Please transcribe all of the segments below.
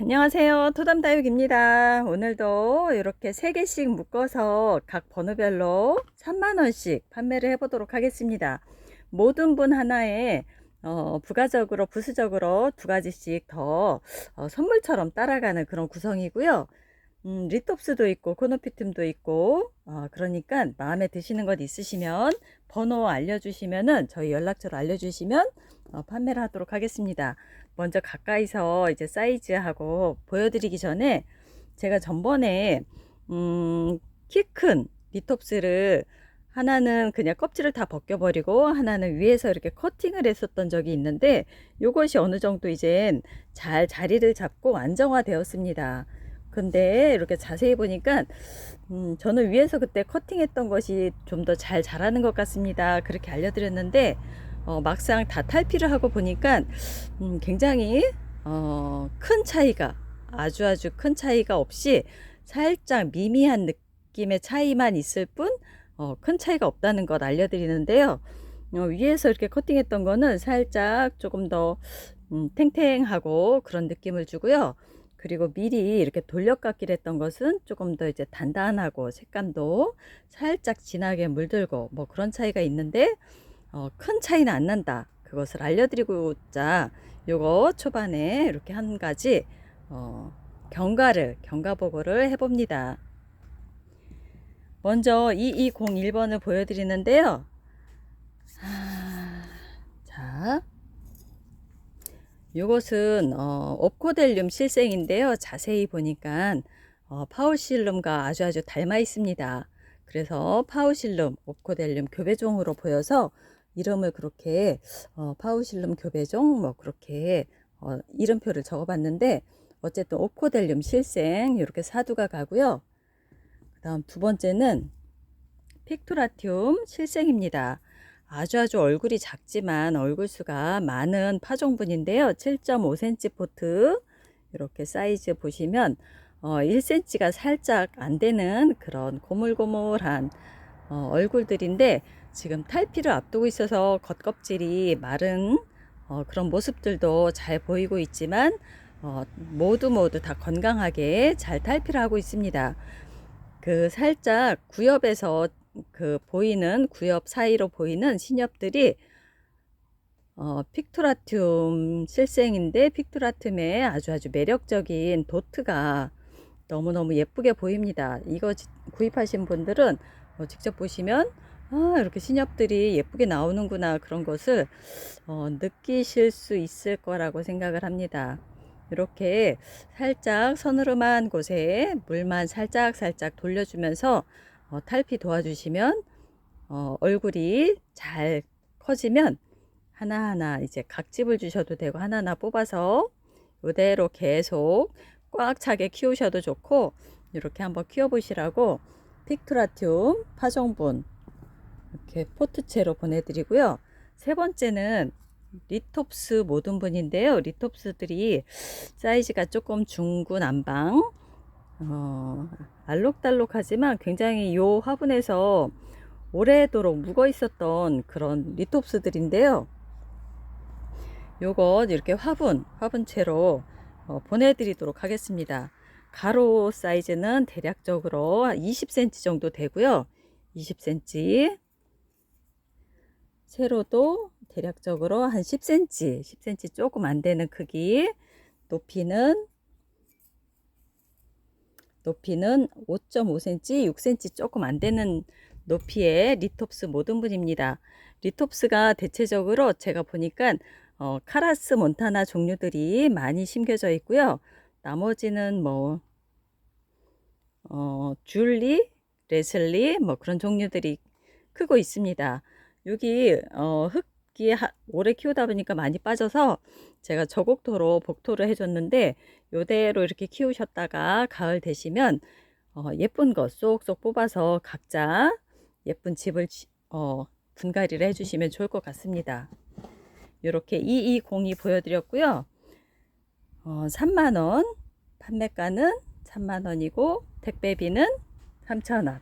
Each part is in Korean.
안녕하세요. 토담다육입니다. 오늘도 이렇게 3개씩 묶어서 각 번호별로 3만원씩 판매를 해보도록 하겠습니다. 모든 분 하나에 어, 부가적으로, 부수적으로 두 가지씩 더 어, 선물처럼 따라가는 그런 구성이고요. 음, 리톱스도 있고, 코노피툼도 있고, 어, 그러니까 마음에 드시는 것 있으시면 번호 알려주시면은 저희 연락처로 알려주시면 어, 판매를 하도록 하겠습니다. 먼저 가까이서 이제 사이즈하고 보여드리기 전에 제가 전번에 음, 키 큰 리톱스를 하나는 그냥 껍질을 다 벗겨버리고 하나는 위에서 이렇게 커팅을 했었던 적이 있는데 이것이 어느 정도 이젠 잘 자리를 잡고 안정화 되었습니다. 근데 이렇게 자세히 보니까 음, 저는 위에서 그때 커팅했던 것이 좀 더 잘 자라는 것 같습니다. 그렇게 알려드렸는데 어, 막상 다 탈피를 하고 보니까 음, 굉장히 어, 큰 차이가 아주 아주 큰 차이가 없이 살짝 미미한 느낌의 차이만 있을 뿐 어, 큰 차이가 없다는 것 알려드리는데요. 어, 위에서 이렇게 커팅했던 거는 살짝 조금 더 음, 탱탱하고 그런 느낌을 주고요. 그리고 미리 이렇게 돌려깎기를 했던 것은 조금 더 이제 단단하고 색감도 살짝 진하게 물들고 뭐 그런 차이가 있는데 어, 큰 차이는 안 난다. 그것을 알려드리고자 요거 초반에 이렇게 한 가지 어, 경과를 경과 보고를 해봅니다. 먼저 2201번을 보여드리는데요. 아, 자, 요것은 어, 옵코델륨 실생인데요. 자세히 보니까 어, 파우실룸과 아주 아주 닮아 있습니다. 그래서 파우실룸, 옵코델륨 교배종으로 보여서 이름을 그렇게 어, 파우실룸 교배종 뭐 그렇게 어, 이름표를 적어봤는데 어쨌든 옵코델륨 실생 이렇게 사두가 가고요. 그 다음 두 번째는 픽토라티움 실생입니다. 아주 아주 얼굴이 작지만 얼굴 수가 많은 파종분인데요. 7.5cm 포트 이렇게 사이즈 보시면 어, 1cm가 살짝 안 되는 그런 고물고물한 어, 얼굴들인데 지금 탈피를 앞두고 있어서 겉껍질이 마른 어, 그런 모습들도 잘 보이고 있지만 어, 모두 모두 다 건강하게 잘 탈피를 하고 있습니다. 그 살짝 구엽에서 그 보이는 구엽 사이로 보이는 신엽들이 어, 픽토라툼 실생인데 픽토라툼의 아주 아주 매력적인 도트가 너무너무 예쁘게 보입니다. 이거 구입하신 분들은 어, 직접 보시면 아, 이렇게 신엽들이 예쁘게 나오는구나 그런 것을 어, 느끼실 수 있을 거라고 생각을 합니다. 이렇게 살짝 서늘름한 곳에 물만 살짝 살짝 돌려주면서 어, 탈피 도와주시면 어, 얼굴이 잘 커지면 하나하나 이제 각집을 주셔도 되고 하나하나 뽑아서 이대로 계속 꽉 차게 키우셔도 좋고 이렇게 한번 키워보시라고 픽투라튬 파종분 이렇게 포트채로 보내드리고요. 세 번째는 리톱스 모든 분인데요. 리톱스들이 사이즈가 조금 중구난방, 어, 알록달록하지만 굉장히 요 화분에서 오래도록 묵어 있었던 그런 리톱스들인데요. 요것 이렇게 화분, 화분채로 어, 보내드리도록 하겠습니다. 가로 사이즈는 대략적으로 20cm 정도 되고요. 20cm. 세로도 대략적으로 한 10cm, 10cm 조금 안 되는 크기. 높이는 높이는 5.5cm, 6cm 조금 안 되는 높이의 리톱스 모든 분입니다. 리톱스가 대체적으로 제가 보니까 어, 카라스 몬타나 종류들이 많이 심겨져 있고요. 나머지는 뭐 어, 줄리, 레슬리 뭐 그런 종류들이 크고 있습니다. 여기 어, 흙 이 하, 오래 키우다 보니까 많이 빠져서 제가 저곡토로 복토를 해줬는데 요대로 이렇게 키우셨다가 가을 되시면 어, 예쁜 거 쏙쏙 뽑아서 각자 예쁜 집을 어, 분갈이를 해주시면 좋을 것 같습니다. 이렇게 2202 보여드렸고요. 어, 3만원 판매가는 3만원이고 택배비는 3천원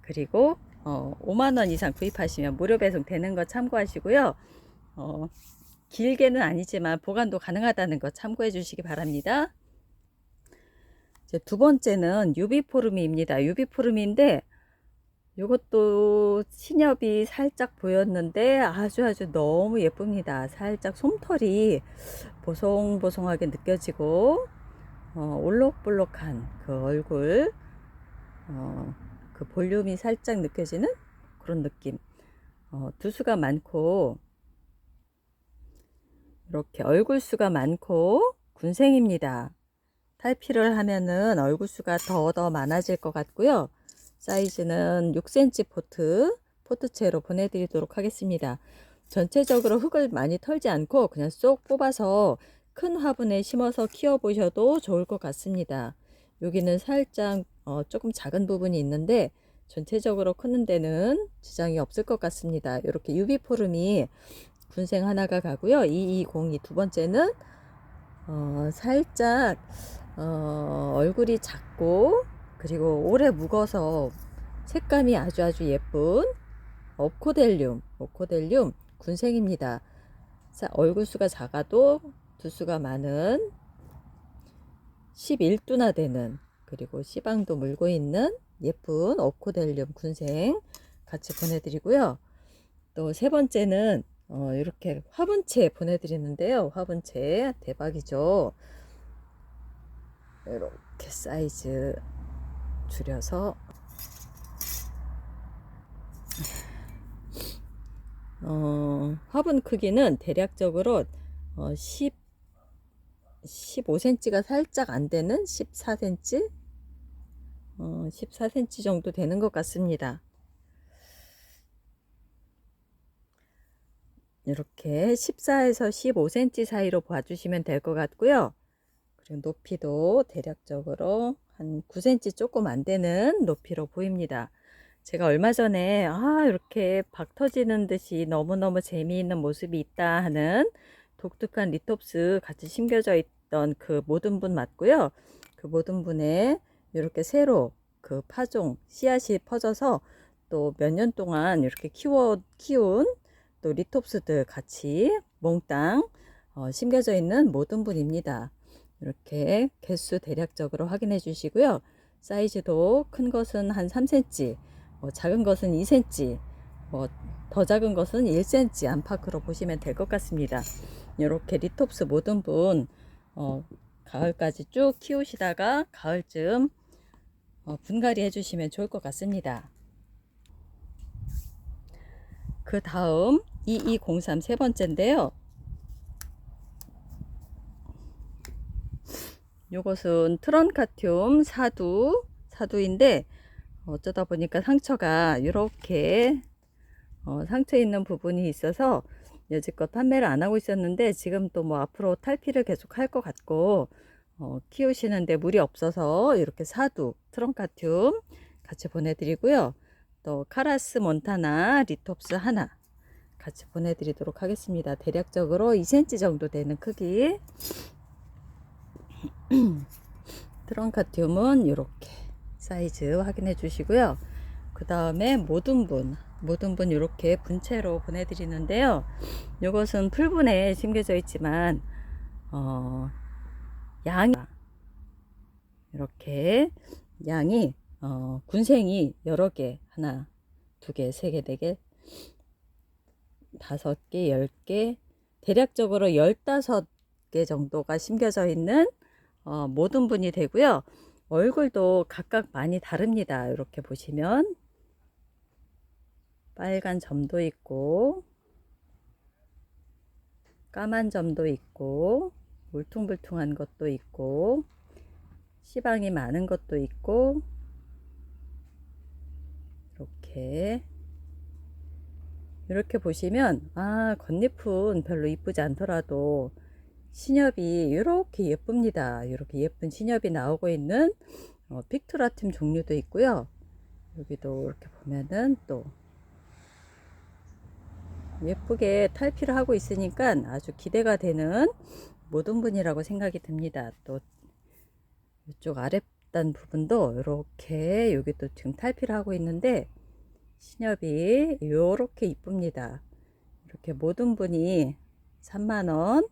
그리고 어, 5만원 이상 구입하시면 무료 배송 되는 거 참고하시고요. 어, 길게는 아니지만 보관도 가능하다는 거 참고해 주시기 바랍니다. 이제 두 번째는 유비포름입니다. 유비포름인데 이것도 신엽이 살짝 보였는데 아주 아주 너무 예쁩니다. 살짝 솜털이 보송보송하게 느껴지고 어, 올록볼록한 그 얼굴 어, 그 볼륨이 살짝 느껴지는 그런 느낌 어, 두수가 많고 이렇게 얼굴 수가 많고 군생입니다. 탈피를 하면은 얼굴 수가 더 더 많아질 것 같고요. 사이즈는 6cm 포트, 포트채로 보내드리도록 하겠습니다. 전체적으로 흙을 많이 털지 않고 그냥 쏙 뽑아서 큰 화분에 심어서 키워보셔도 좋을 것 같습니다. 여기는 살짝 어, 조금 작은 부분이 있는데 전체적으로 크는 데는 지장이 없을 것 같습니다. 이렇게 유비포름이 군생 하나가 가고요. 2202두 번째는 어, 살짝 어, 얼굴이 작고 그리고 오래 묵어서 색감이 아주 아주 예쁜 오코델륨, 오코델륨 군생입니다. 자, 얼굴 수가 작아도 두수가 많은 11두나 되는 그리고 시방도 물고 있는 예쁜 오코델륨 군생 같이 보내드리고요. 또 세 번째는 어, 이렇게 화분채 보내드리는데요. 화분채 대박이죠. 이렇게 사이즈 줄여서 어, 화분 크기는 대략적으로 어, 10 15cm가 살짝 안 되는 14cm 어, 14cm 정도 되는 것 같습니다. 이렇게 14에서 15cm 사이로 봐주시면 될 것 같고요. 그리고 높이도 대략적으로 한 9cm 조금 안 되는 높이로 보입니다. 제가 얼마 전에 아 이렇게 박 터지는 듯이 너무너무 재미있는 모습이 있다 하는 독특한 리톱스 같이 심겨져 있던 그 모든 분 맞고요. 그 모든 분에 이렇게 새로 그 파종 씨앗이 퍼져서 또 몇 년 동안 이렇게 키워 키운 또 리톱스들 같이 몽땅 어, 심겨져 있는 모든 분입니다. 이렇게 개수 대략적으로 확인해 주시고요. 사이즈도 큰 것은 한 3cm, 뭐 작은 것은 2cm, 뭐 더 작은 것은 1cm 안팎으로 보시면 될 것 같습니다. 이렇게 리톱스 모든 분 어, 가을까지 쭉 키우시다가 가을쯤 어, 분갈이 해주시면 좋을 것 같습니다. 그 다음 2203 세 번째인데요. 요것은 트런카튬 사두 사두인데 어쩌다 보니까 상처가 이렇게 어, 상처 있는 부분이 있어서 여지껏 판매를 안 하고 있었는데 지금 또 뭐 앞으로 탈피를 계속 할 것 같고 어, 키우시는데 물이 없어서 이렇게 사두 트런카튬 같이 보내드리고요. 또 카라스 몬타나 리톱스 하나 같이 보내드리도록 하겠습니다. 대략적으로 2cm 정도 되는 크기 트렁카튬은 이렇게 사이즈 확인해 주시고요. 그 다음에 모든 분, 모든 분 이렇게 분체로 보내드리는데요. 이것은 풀분에 심겨져 있지만 어, 양이 이렇게 양이 어, 군생이 여러 개 하나, 두 개, 세 개, 네 개, 다섯 개, 열 개, 대략적으로 열다섯 개 정도가 심겨져 있는 어, 모든 분이 되고요. 얼굴도 각각 많이 다릅니다. 이렇게 보시면 빨간 점도 있고 까만 점도 있고 울퉁불퉁한 것도 있고 시방이 많은 것도 있고 이렇게 이렇게 보시면 아 겉잎은 별로 이쁘지 않더라도 신엽이 이렇게 예쁩니다. 이렇게 예쁜 신엽이 나오고 있는 어, 픽투라팀 종류도 있고요. 여기도 이렇게 보면은 또 예쁘게 탈피를 하고 있으니까 아주 기대가 되는 모든 분이라고 생각이 듭니다. 또 이쪽 아랫단 부분도 이렇게 여기 또 지금 탈피를 하고 있는데 신엽이 이렇게 이쁩니다. 이렇게 모든 분이 3만원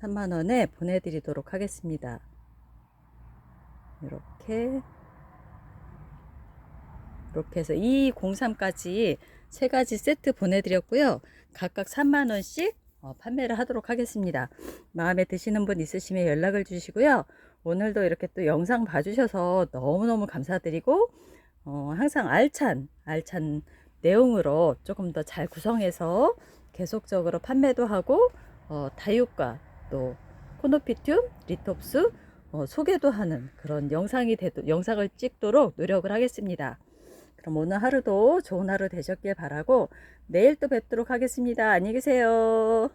3만원에 보내드리도록 하겠습니다. 이렇게 이렇게 해서 2203까지 세 가지 세트 보내드렸고요. 각각 3만원씩 어, 판매를 하도록 하겠습니다. 마음에 드시는 분 있으시면 연락을 주시고요. 오늘도 이렇게 또 영상 봐주셔서 너무너무 감사드리고, 어, 항상 알찬, 알찬 내용으로 조금 더 잘 구성해서 계속적으로 판매도 하고, 어, 다육과 또 코노피튬, 리톱스, 어, 소개도 하는 그런 영상이 되도, 영상을 찍도록 노력을 하겠습니다. 그럼 오늘 하루도 좋은 하루 되셨길 바라고 내일 또 뵙도록 하겠습니다. 안녕히 계세요.